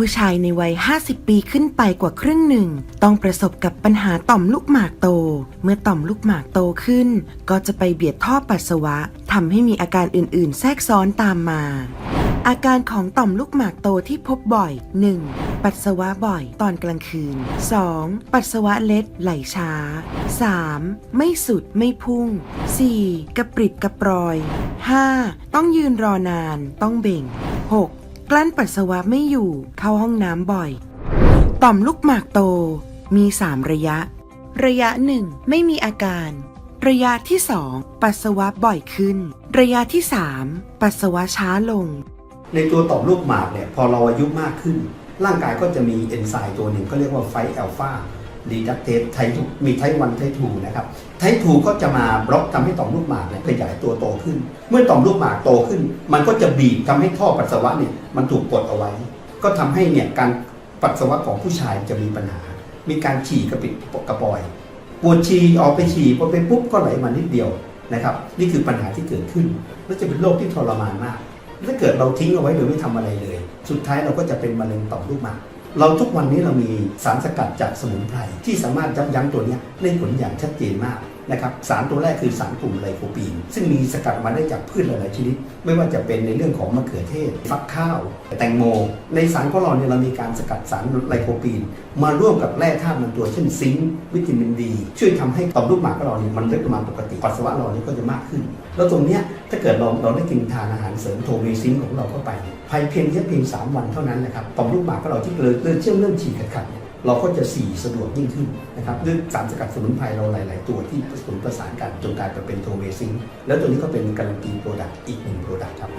ผู้ชายในวัย 50 ปีขึ้นไปกว่าครึ่งหนึ่ง ต้องประสบกับปัญหาต่อมลูกหมากโต เมื่อต่อมลูกหมากโตขึ้น ก็จะไปเบียดท่อปัสสาวะทำให้มีอาการอื่น ๆ แทรกซ้อนตามมา อาการของต่อมลูกหมากโตที่พบบ่อย 1. ปัสสาวะบ่อยตอนกลางคืน 2. ปัสสาวะเล็ดไหลช้า 3. ไม่สุดไม่พุ่ง 4. กระปริดกระปรอย 5. ต้องยืนรอนาน ต้องเบ่ง 6. กลั้นปัสสาวะไม่อยู่เข้าห้องน้ำบ่อย ต่อมลูกหมากโต มี 3 ระยะ ระยะ1ไม่มีอาการ ระยะที่2ปัสสาวะบ่อยขึ้น ระยะที่3ปัสสาวะช้าลง ในตัวต่อมลูกหมากเนี่ยพอเราอายุมากขึ้น ร่างกายก็จะมีเอนไซม์ตัวหนึ่งก็เรียกว่าไฟอัลฟา ดีดักเตสไททูมีไทวันไททูนะครับไททูก็จะมาบล็อกทำให้ต่อมลูกหมากเนี่ยขยายตัวโตขึ้น เมื่อต่อมลูกหมากโตขึ้น มันก็จะบีบทำให้ท่อปัสสาวะเนี่ยมันถูกกดเอาไว้ ก็ทำให้เนี่ยการปัสสาวะของผู้ชายจะมีปัญหา มีการฉี่กระปิดกระปอยปวดฉี่ออกไปฉี่พอไปปุ๊บก็ไหลมานิดเดียวนะครับ นี่คือปัญหาที่เกิดขึ้นและจะเป็นโรคที่ทรมานมาก ถ้าเกิดเราทิ้งเอาไว้โดยไม่ทำอะไรเลย สุดท้ายเราก็จะเป็นมะเร็งต่อมลูกหมาก เราทุกวันนี้เรามีสารสกัดจากสมุนไพรที่สามารถยับยั้งตัวนี้ได้ผลอย่างชัดเจนมาก นะครับสารตัวแรกคือสารกลุ่มไลโคปีน ซึ่งมีสกัดมาได้จากพืชหลาย ๆ ชนิด ไม่ว่าจะเป็นในเรื่องของมะเขือเทศ ฟักข้าว แตงโม ในสารของเราเนี่ยเรามีการสกัดสารไลโคปีน มาร่วมกับแร่ธาตุบางตัว เช่นซิงค์วิตามินดี ช่วยทำให้ต่อมลูกหมากของเราเนี่ยมันได้ประมาณปกติปัสสาวะเราเนี่ยก็จะมากขึ้น แล้วตรงเนี้ยถ้าเกิดเราเราได้กินทานอาหารเสริมโทเมซิงค์ของเราเข้าไปภายเพียงแค่เพียง3วันเท่านั้นนะครับต่อมลูกหมากของเราที่เลยเลือดเชื่อมเรื่องฉี่ขัดเนี่ย เราก็จะสีสะดวกยิ่งขึ้นนะครับด้วยสารสกัดสมุนไพรเราหลาย ๆ ตัวที่ผสมประสานกันจนกลายมาเป็นโทเวซิงแล้วตัวนี้ก็เป็นการันตีโปรดักต์อีกหนึ่งโปรดักต์ครับ